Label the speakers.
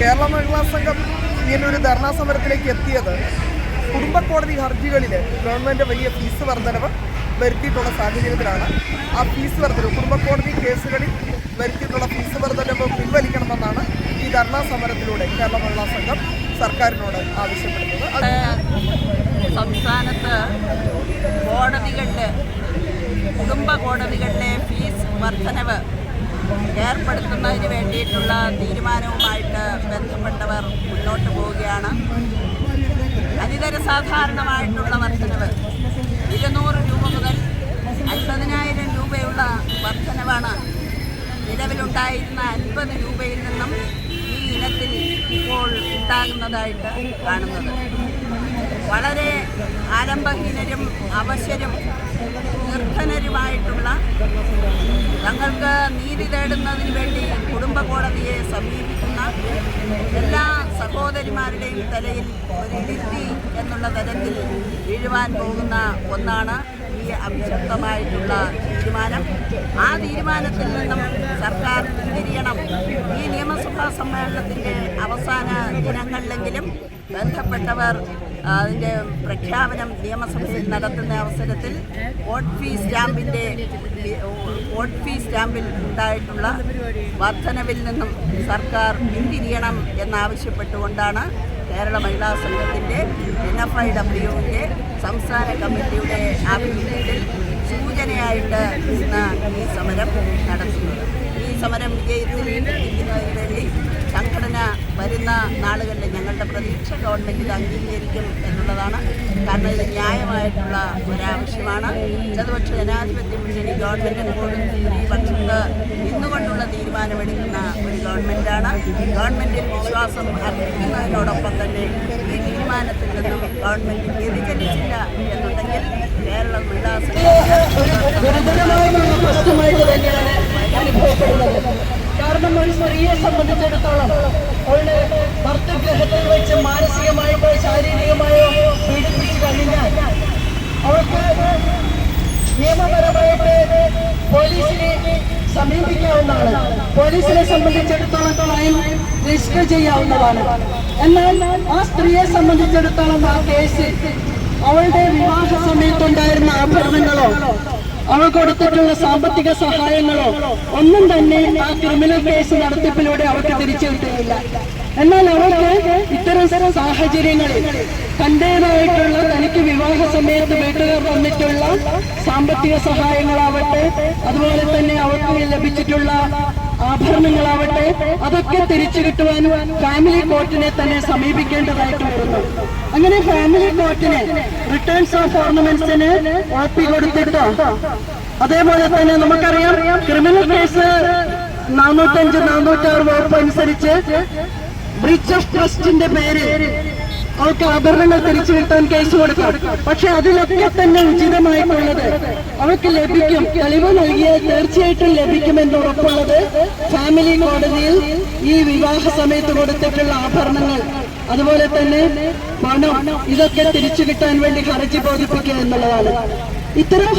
Speaker 1: കേരള മഹിളാ സംഘം ഇങ്ങനെ ഒരു ധർണാ സമരത്തിലേക്ക് എത്തിയത് കുടുംബ കോടതി ഹർജികളിൽ ഗവൺമെന്റ് വലിയ ഫീസ് വർധനവ് വരുത്തിയിട്ടുള്ള സാഹചര്യത്തിലാണ്. ആ ഫീസ് വർധനവ് കുടുംബ കോടതി കേസുകളിൽ വരുത്തിയിട്ടുള്ള ഫീസ് വർധനവ് പിൻവലിക്കണമെന്നാണ് ഈ ധർണാ സമരത്തിലൂടെ കേരള മഹിളാ സംഘം സർക്കാരിനോട് ആവശ്യപ്പെടുന്നത്.
Speaker 2: സംസ്ഥാനത്ത് കോടതികളുടെ കുടുംബ കോടതികളുടെ ഫീസ് വർധനവ് ഏർപ്പെടുത്തുന്നതിന് വേണ്ടിയിട്ടുള്ള തീരുമാനവുമായിട്ട് ബന്ധപ്പെട്ടവർ മുന്നോട്ട് പോവുകയാണ്. അതിതര സാധാരണമായിട്ടുള്ള വർധനവ് ഇരുന്നൂറ് രൂപ മുതൽ അൻപതിനായിരം രൂപയുള്ള വർധനവാണ് നിലവിലുണ്ടായിരുന്ന അൻപത് രൂപയിൽ നിന്നും ഈ ഇനത്തിൽ ഇപ്പോൾ ഉണ്ടാകുന്നതായിട്ട് കാണുന്നത്. വളരെ ആരംഭഹീനരും അവശരും നിർധനരുമായിട്ടുള്ള തങ്ങൾക്ക് നീതി തേടുന്നതിന് വേണ്ടി കുടുംബ കോടതിയെ സമീപിക്കുന്ന എല്ലാ സഹോദരിമാരുടെയും തലയിൽ ഒരു ഇടുത്തി എന്നുള്ള തരത്തിൽ വീഴുവാൻ പോകുന്ന ഒന്നാണ് ഈ അഭിശക്തമായിട്ടുള്ള തീരുമാനം. ആ തീരുമാനത്തിൽ നിന്നും സർക്കാർ പിന്തിരിയണം. ഈ നിയമസഭാ സമ്മേളനത്തിന്റെ അവസാന ദിനങ്ങളിലെങ്കിലും ബന്ധപ്പെട്ടവർ അതിന്റെ പ്രഖ്യാപനം നിയമസഭയിൽ നടത്തുന്ന അവസരത്തിൽ വോട്ട് ഫീ സ്റ്റാമ്പിന്റെ വോട്ട് ഫീ സ്റ്റാമ്പിൽ ഉണ്ടായിട്ടുള്ള വർധനവിൽ നിന്നും സർക്കാർ പിന്തിരിയണം എന്നാവശ്യപ്പെട്ടുകൊണ്ടാണ് കേരള മഹിളാ സംഘത്തിന്റെ എൻ എഫ് ഐ ഡബ്ല്യുവിന്റെ സംസ്ഥാന കമ്മിറ്റിയുടെ ആഭിമുഖ്യത്തിൽ സൂചനയായിട്ട് ഇന്ന് ഈ സമരം നടത്തുന്നത്. ഈ സമരം വിജയിച്ചിരിക്കുന്നതിന് വേണ്ടി വരുന്ന നാളുകളിൽ ഞങ്ങളുടെ പ്രതീക്ഷ ഗവൺമെന്റ് ഇത് അംഗീകരിക്കും എന്നുള്ളതാണ്. കാരണം ഇത് ന്യായമായിട്ടുള്ള ഒരാവശ്യമാണ്. ഇടതുപക്ഷ ജനാധിപത്യ മുന്നണി ഗവൺമെന്റ് എപ്പോഴും സ്ത്രീപക്ഷത്ത് നിന്നുകൊണ്ടുള്ള തീരുമാനമെടുക്കുന്ന ഒരു ഗവൺമെന്റാണ് ഗവൺമെന്റിൽ വിശ്വാസം അർപ്പിക്കുന്നതിനോടൊപ്പം തന്നെ ഈ തീരുമാനത്തിൽ നിന്നും ഗവൺമെന്റ് വ്യതിചലിച്ചില്ല എന്നുണ്ടെങ്കിൽ കേരളം
Speaker 3: ഉല്ലാസം അനുഭവപ്പെടുന്നത്. കാരണം ഒരു സ്ത്രീയെ സംബന്ധിച്ചിടത്തോളം അവളുടെ ഭർത്തഗ്രഹത്തിൽ വെച്ച് മാനസികമായിട്ടോ ശാരീരികമായോ പീഡിപ്പിച്ചു കഴിഞ്ഞാൽ അവൾക്ക് നിയമപരമായിട്ട് പോലീസിനെ സമീപിക്കാവുന്നതാണ്. പോലീസിനെ സംബന്ധിച്ചിടത്തോളം രജിസ്റ്റർ ചെയ്യാവുന്നതാണ്. എന്നാൽ ആ സ്ത്രീയെ സംബന്ധിച്ചിടത്തോളം ആ കേസിൽ അവളുടെ വിവാഹ സമയത്തുണ്ടായിരുന്ന ആഭരണങ്ങളോ അവൾ കൊടുത്തിട്ടുള്ള സാമ്പത്തിക സഹായങ്ങളോ ഒന്നും തന്നെ ആ ക്രിമിനൽ കേസ് നടത്തിപ്പിലൂടെ അവർക്ക് തിരിച്ചു കിട്ടുന്നില്ല എന്നാൽ അവൾക്ക് ഇത്തരം സാഹചര്യങ്ങളിൽ തന്റേതായിട്ടുള്ള തനിക്ക് വിവാഹ സമയത്ത് വീട്ടുകാർ വന്നിട്ടുള്ള സാമ്പത്തിക സഹായങ്ങളാവട്ടെ അതുപോലെ തന്നെ അവർക്ക് ലഭിച്ചിട്ടുള്ള ആഭരണങ്ങളാവട്ടെ അതൊക്കെ തിരിച്ചു കിട്ടുവാൻ ഫാമിലി കോർട്ടിനെ തന്നെ സമീപിക്കേണ്ടതായിട്ട് വരുന്നു അങ്ങനെ ഫാമിലി കോർട്ടിന് റിട്ടേൺസ് ഓഫ് ഓർണമെന്റ്സിന് ഒപ്പി കൊടുത്തിട്ടോ അതേപോലെ തന്നെ നമുക്കറിയാം ക്രിമിനൽ കേസ് നാനൂറ്റഞ്ച് നാനൂറ്റാറ് വകുപ്പ് അനുസരിച്ച് ബ്രിച്ച് ഓഫ് ട്രസ്റ്റിന്റെ പേര് അവർക്ക് ആഭരണങ്ങൾ തിരിച്ചു കിട്ടാൻ കേസ് കൊടുക്കാം. പക്ഷെ അതിലൊക്കെ തന്നെ ഉചിതമായിട്ടുള്ളത് അവർക്ക് ലഭിക്കും. തെളിവ് നൽകിയാൽ തീർച്ചയായിട്ടും ലഭിക്കുമെന്ന് ഉറപ്പുള്ളത് ഫാമിലി കോടതിയിൽ ഈ വിവാഹ സമയത്ത് കൊടുത്തിട്ടുള്ള ആഭരണങ്ങൾ. അതുപോലെ തന്നെ പണം ഇതൊക്കെ തിരിച്ചു കിട്ടാൻ വേണ്ടി ഹർജി ബോധിപ്പിക്കുക എന്നുള്ളതാണ്. ഇത്തരം